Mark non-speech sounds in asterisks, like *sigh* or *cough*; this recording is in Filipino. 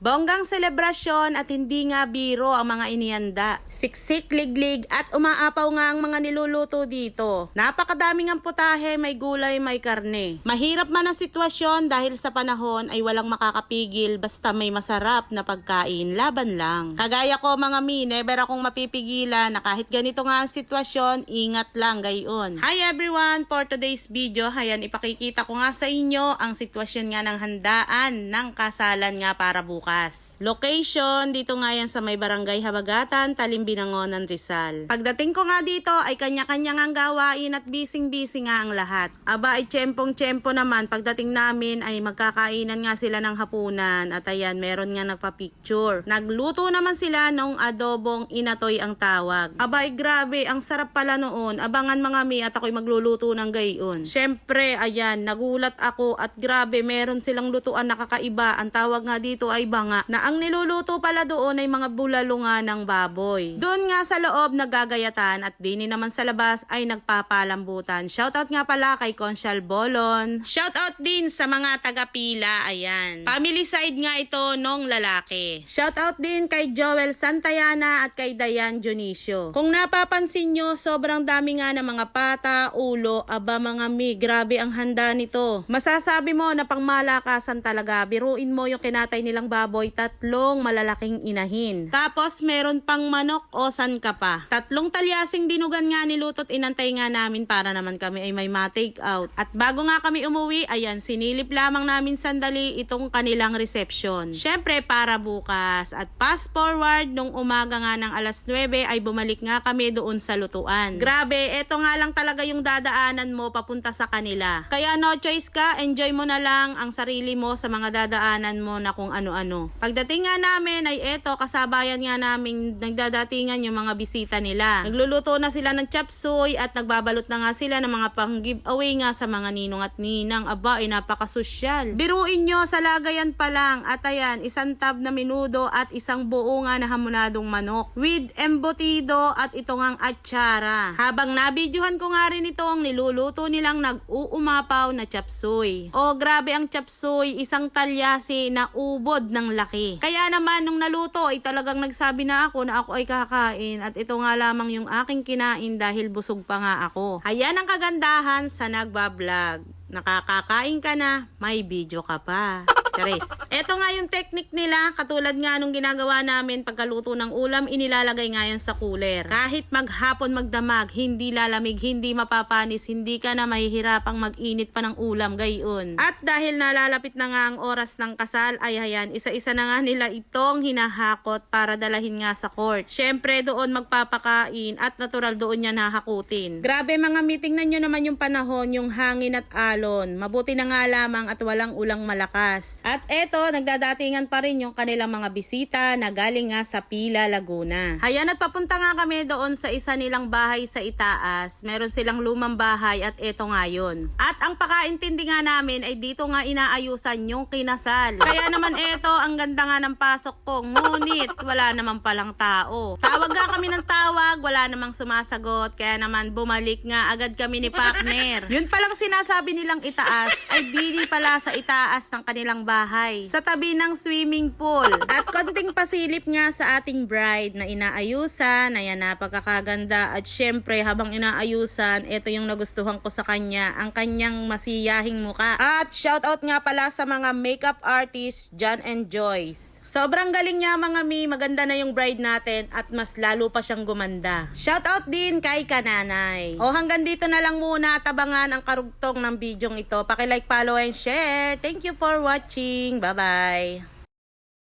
Bonggang selebrasyon at hindi nga biro ang mga inihanda. Siksik, liglig at umaapaw nga ang mga niluluto dito. Napakadaming ang putahe, may gulay, may karne. Mahirap man ang sitwasyon dahil sa panahon ay walang makakapigil basta may masarap na pagkain, laban lang. Kagaya ko mga mi, never akong mapipigilan na kahit ganito nga ang sitwasyon, ingat lang gayon. Hi everyone! For today's video, hayan ipakikita ko nga sa inyo ang sitwasyon nga ng handaan ng kasalan nga para bukas. Location, dito nga yan sa may barangay Habagatan, Talimbinangonan, Rizal. Pagdating ko nga dito ay kanya-kanya ang gawain at bising-busy nga ang lahat. Aba ay tsempong-tsempo naman pagdating namin ay magkakainan nga sila ng hapunan at ayan meron nga nagpa-picture. Nagluto naman sila nung adobong inatoy ang tawag. Aba ay grabe, ang sarap pala noon. Abangan mga mi at ako'y magluluto ng gayon. Syempre, ayan, nagulat ako at grabe, meron silang lutuan na kakaiba. Ang tawag nga dito ay banga na ang niluluto pala doon ay mga bulalo nga ng baboy. Doon nga sa loob nagagayatan at dini naman sa labas ay nagpapalambutan. Shoutout nga pala kay Conchal Bolon. Shoutout din sa mga taga-pila, ayan. Family side nga ito nung lalaki. Shoutout din kay Joel Santayana at kay Dayan Dionisio. Kung napapansin nyo, sobrang dami nga ng mga pata, ulo, aba mga mi, grabe ang handa nito. Masasabi mo na pangmalakasan talaga, biruin mo yung kinatay nilang baboy, tatlong malalaking inahin. Tapos meron pang manok o san ka pa. Tatlong talyasing dinugan nga nilutot inantay nga namin para naman kami ay may ma-take out. At bago nga kami umuwi, ayan, sinilip lamang namin sandali itong kanilang reception. Syempre para bukas. At fast forward, nung umaga nga ng alas 9 ay bumalik nga kami doon sa lutuan. Grabe, eto nga lang talaga yung dadaanan mo papunta sa kanila. Kaya no choice ka, enjoy mo na lang ang sarili mo sa mga dadaanan mo na kung ano-ano. Pagdating nga namin ay eto, kasabayan nga namin nagdadatingan yung mga bisita nila. Nagluluto na sila ng chop suey at nagbabalot na nga sila ng mga pang giveaway nga sa mga ninong at ninang. Aba, ay napakasosyal. Biruin nyo, sa lagayan pa lang. At ayan, isang tab na minudo at isang buo nga na hamonadong manok. With embutido at ito ngang atsara. Habang nabidyohan ko nga rin ito ang niluluto nilang nag-uumapaw na chop suey. O grabe ang chop suey, isang talyasi na ubod ng laki. Kaya naman nung naluto ay talagang nagsabi na ako na ako ay kakain at ito nga lamang yung aking kinain dahil busog pa nga ako. Ayan ang kagandahan sa nagbablog. Nakakakain ka na, may video ka pa. *laughs* Charis. Ito nga yung technique nila, katulad nga nung ginagawa namin pagkaluto ng ulam, inilalagay nga yan sa cooler. Kahit maghapon magdamag, hindi lalamig, hindi mapapanis, hindi ka na mahihirapang mag-init pa ng ulam gayon. At dahil nalalapit na nga ang oras ng kasal, ay ayan, isa-isa na nga nila itong hinahakot para dalahin nga sa court. Syempre doon magpapakain at natural doon niya nahakutin. Grabe mga meeting na nyo naman yung panahon, yung hangin at alon. Mabuti na nga lamang at walang ulang malakas. At eto, nagdadatingan pa rin yung kanilang mga bisita na galing nga sa Pila, Laguna. Ayan at papunta nga kami doon sa isa nilang bahay sa Itaas. Meron silang lumang bahay at eto nga yun. At ang pakaintindi nga namin ay dito nga inaayusan yung kinasal. Kaya naman eto, ang ganda nga ng pasok ko. Ngunit, wala naman palang tao. Tawag nga kami ng tawag, wala namang sumasagot. Kaya naman bumalik nga agad kami ni partner. *laughs* Yun palang sinasabi nilang itaas dili pala sa itaas ng kanilang bahay. Sa tabi ng swimming pool. At konting pasilip nga sa ating bride na inaayusan. Ayan, napagkakaganda. At syempre, habang inaayusan, ito yung nagustuhan ko sa kanya. Ang kanyang masiyahing muka. At shoutout nga pala sa mga makeup artist, John and Joyce. Sobrang galing niya mga mi. Maganda na yung bride natin at mas lalo pa siyang gumanda. Shoutout din kay Kananay. O hanggang dito na lang muna. Tabangan ang karugtong ng bidyong ito. Paki-like, follow, and share. Thank you for watching. Bye-bye.